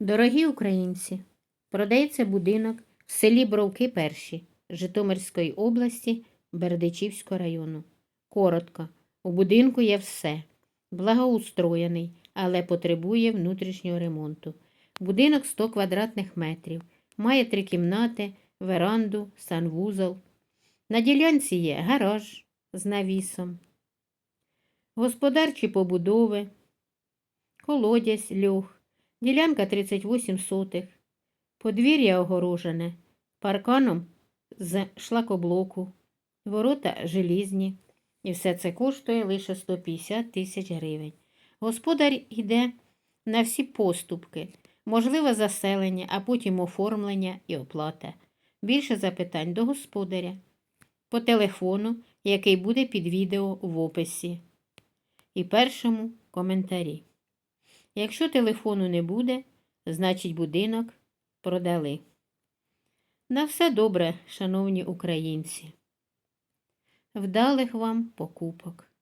Дорогі українці, продається будинок в селі Бровки Перші Житомирської області Бердичівського району. Коротко, у будинку є все. Благоустроєний, але потребує внутрішнього ремонту. Будинок 100 квадратних метрів, має три кімнати, веранду, санвузол. На ділянці є гараж з навісом, господарчі побудови, колодязь, льох, ділянка 38 сотих, подвір'я огорожене парканом з шлакоблоку, ворота желізні. І все це коштує лише 150 тисяч гривень. Господар йде на всі поступки, можливе заселення, а потім оформлення і оплата. Більше запитань до господаря по телефону, який буде під відео в описі, і першому коментарі. Якщо телефону не буде, значить будинок продали. На все добре, шановні українці. Вдалих вам покупок.